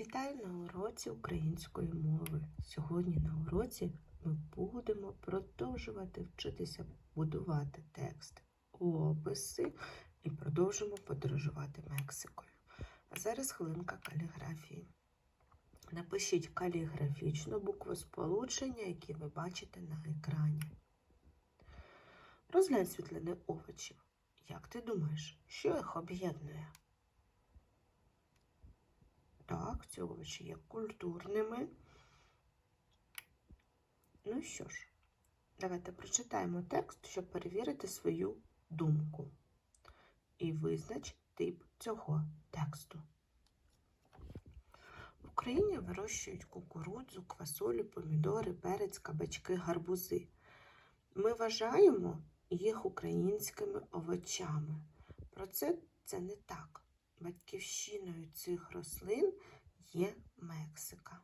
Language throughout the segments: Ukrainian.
Вітаю на уроці української мови. Сьогодні на уроці ми будемо продовжувати вчитися будувати текст, описи і продовжимо подорожувати Мексикою. А зараз хвилинка каліграфії. Напишіть каліграфічну букву сполучення, які ви бачите на екрані. Розглянь світлини овочів. Як ти думаєш, що їх об'єднує? Так, ці овочі є культурними. Ну що ж, давайте прочитаємо текст, щоб перевірити свою думку. І визнач тип цього тексту. В Україні вирощують кукурудзу, квасолю, помідори, перець, кабачки, гарбузи. Ми вважаємо їх українськими овочами. Проте це не так. Батьківщиною цих рослин є Мексика.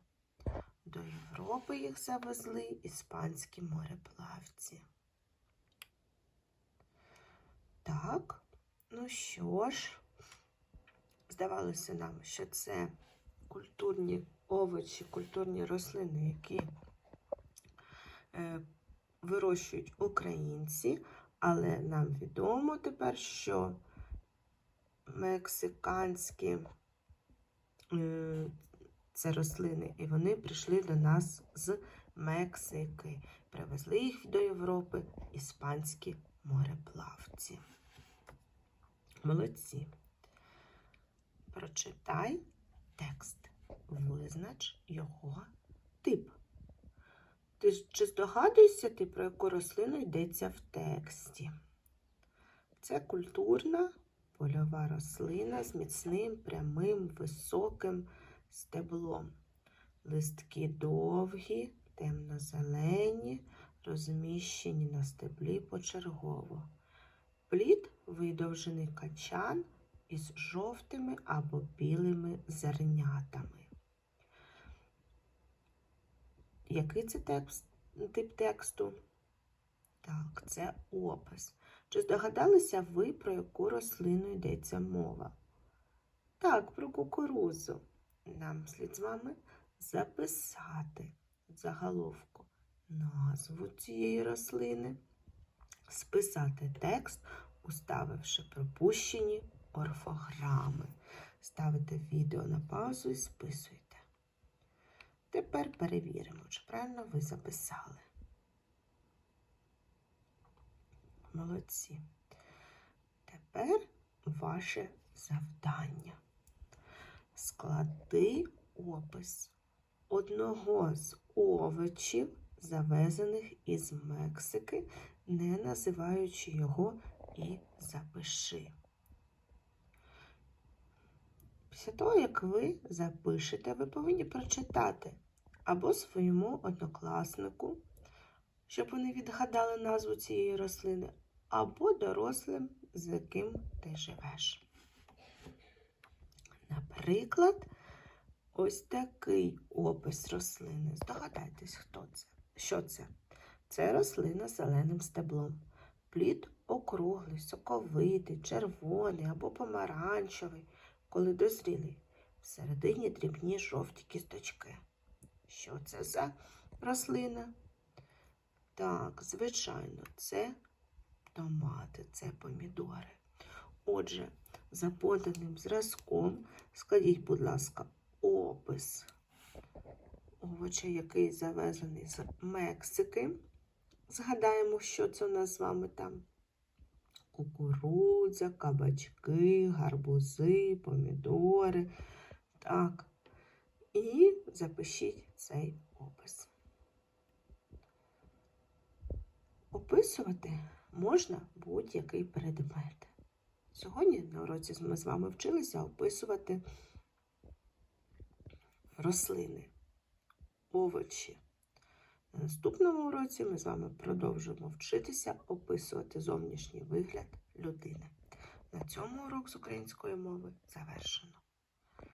До Європи їх завезли іспанські мореплавці. Так, ну що ж, здавалося нам, що це культурні овочі, культурні рослини, які е, вирощують українці, але нам відомо тепер, що мексиканські е, це рослини, і вони прийшли до нас з Мексики. Привезли їх до Європи іспанські мореплавці. Молодці. Прочитай текст, визнач його тип. Ти чи здогадуєшся ти, про яку рослину йдеться в тексті? Це культурна польова рослина з міцним, прямим, високим стеблом. Листки довгі, темно-зелені, розміщені на стеблі почергово. Плід видовжений качан із жовтими або білими зернятами. Який це текст, тип тексту? Так, це опис. Чи здогадалися ви, про яку рослину йдеться мова? Так, про кукурузу. Нам слід з вами записати заголовку назву цієї рослини, списати текст, уставивши пропущені орфограми. Ставите відео на паузу і списуйте. Тепер перевіримо, чи правильно ви записали. Молодці. Тепер ваше завдання. Склади опис одного з овочів, завезених із Мексики, не називаючи його і запиши. Після того, як ви запишете, ви повинні прочитати або своєму однокласнику, щоб вони відгадали назву цієї рослини, або дорослим, з яким ти живеш. Наприклад, ось такий опис рослини. Здогадайтесь, хто це? Що це? Це рослина з зеленим стеблом. Плід округлий, соковитий, червоний або помаранчевий, коли дозрілий. Всередині дрібні жовті кісточки. Що це за рослина? Так, звичайно, це томати, це помідори. Отже, за поданим зразком складіть, будь ласка, опис овоча, який завезений з Мексики. Згадаємо, що це у нас з вами там. Кукурудзя, кабачки, гарбузи, помідори. Так. І запишіть цей опис. Описувати можна будь-який предмет. Сьогодні на уроці ми з вами вчилися описувати рослини, овочі. На наступному уроці ми з вами продовжимо вчитися описувати зовнішній вигляд людини. На цьому урок з української мови завершено.